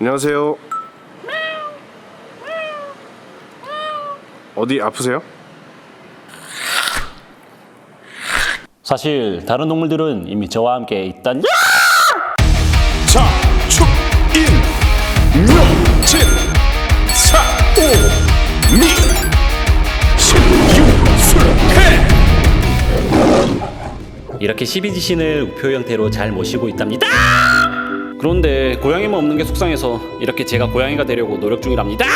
안녕하세요. 어디 아프세요? 사실 다른 동물들은 이미 저와 함께 있단 자, 축, 인, 명, 진, 사, 오, 미, 십, 육, 술, 해. 이렇게 12지신을 우표 형태로 잘 모시고 있답니다. 그런데 고양이만 없는 게 속상해서 이렇게 제가 고양이가 되려고 노력 중이랍니다.